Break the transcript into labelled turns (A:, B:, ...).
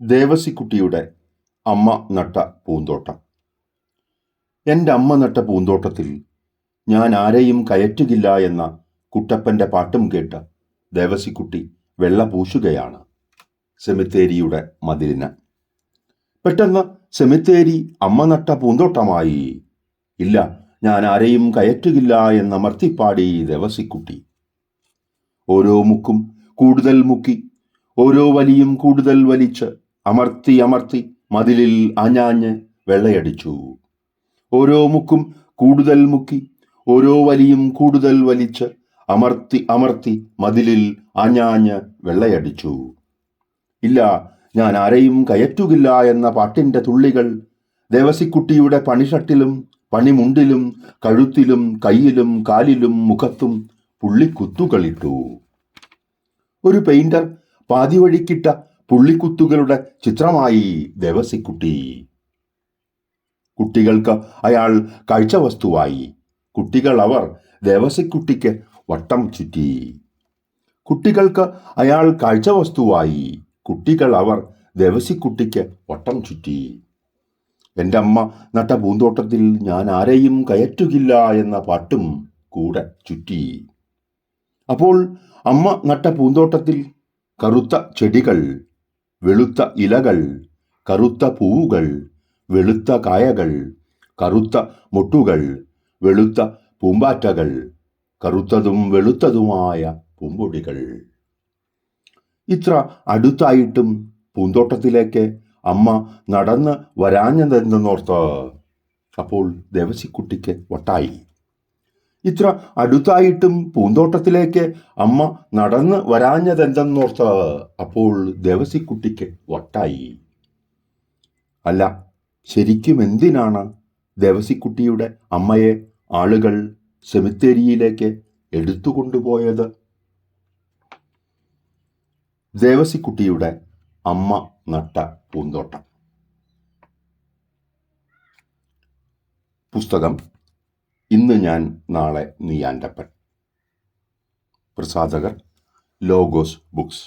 A: ദേവസിക്കുട്ടിയുടെ അമ്മ നട്ട പൂന്തോട്ടം. എന്റെ അമ്മ നട്ട പൂന്തോട്ടത്തിൽ ഞാൻ ആരെയും കയറ്റുകില്ല എന്ന കുട്ടപ്പന്റെ പാട്ടും കേട്ട് ദേവസിക്കുട്ടി വെള്ള പൂശുകയാണ് സെമിത്തേരിയുടെ മതിലിന്. പെട്ടെന്ന് സെമിത്തേരി അമ്മ നട്ട പൂന്തോട്ടമായി. ഇല്ല ഞാൻ ആരെയും കയറ്റുകില്ല എന്നമർത്തിപ്പാടി ദേവസിക്കുട്ടി. ഓരോ മുക്കും കൂടുതൽ മുക്കി ഓരോ വലിയും കൂടുതൽ വലിച്ച് അമർത്തി അമർത്തി മതിലിൽ ആഞ്ഞാഞ്ഞ് വെള്ളയടിച്ചു. ഓരോ മുക്കും കൂടുതൽ മുക്കി ഓരോ വലിയും കൂടുതൽ വലിച്ച് അമർത്തി അമർത്തി മതിലിൽ ആഞ്ഞാഞ്ഞ് വെള്ളയടിച്ചു. ഇല്ല ഞാൻ ആരെയും കയറ്റുകില്ല എന്ന പാട്ടിന്റെ തുള്ളികൾ ദേവസിക്കുട്ടിയുടെ പണിഷട്ടിലും പണിമുണ്ടിലും കഴുത്തിലും കയ്യിലും കാലിലും മുഖത്തും പുള്ളിക്കുത്തുകളിട്ടു. ഒരു പെയിന്റർ പാതിവഴിക്കിട്ട പുള്ളിക്കുത്തുകളുടെ ചിത്രമായി ദേവസിക്കുട്ടി. കുട്ടികൾക്ക് അയാൾ കാഴ്ചവസ്തുവായി കുട്ടികൾ അവർ ദേവസിക്കുട്ടിക്ക് വട്ടം ചുറ്റി. കുട്ടികൾക്ക് അയാൾ കാഴ്ചവസ്തുവായി കുട്ടികൾ അവർ ദേവസിക്കുട്ടിക്ക് വട്ടം ചുറ്റി. എന്റെ അമ്മ നട്ട പൂന്തോട്ടത്തിൽ ഞാൻ ആരെയും കയറ്റുകില്ല എന്ന പാട്ടും കൂടെ ചുറ്റി. അപ്പോൾ അമ്മ നട്ട പൂന്തോട്ടത്തിൽ കറുത്ത ചെടികൾ വെളുത്ത ഇലകൾ കറുത്ത പൂവുകൾ വെളുത്ത കായകൾ കറുത്ത മുട്ടുകൾ വെളുത്ത പൂമ്പാറ്റകൾ കറുത്തതും വെളുത്തതുമായ പൂമ്പൊടികൾ. ഇത്ര അടുത്തായിട്ടും പൂന്തോട്ടത്തിലേക്ക് അമ്മ നടന്ന് വരാഞ്ഞതെന്നോർത്ത് അപ്പോൾ ദേവസിക്കുട്ടിക്ക് വട്ടായി. ഇത്ര അടുത്തായിട്ടും പൂന്തോട്ടത്തിലേക്ക് അമ്മ നടന്ന് വരാഞ്ഞതെന്തെന്നോർത്ത് അപ്പോൾ ദേവസിക്കുട്ടിക്ക് വട്ടായി. അല്ല ശരിക്കും എന്തിനാണ് ദേവസിക്കുട്ടിയുടെ അമ്മയെ ആളുകൾ സെമിത്തേരിയിലേക്ക് എടുത്തുകൊണ്ടുപോയത്? ദേവസിക്കുട്ടിയുടെ അമ്മ നട്ട പൂന്തോട്ടം. പുസ്തകം ഇന്ന് ഞാൻ നാളെ നീയാന്റപ്പൻ പ്രസാധകർ ലോഗോസ് ബുക്സ്.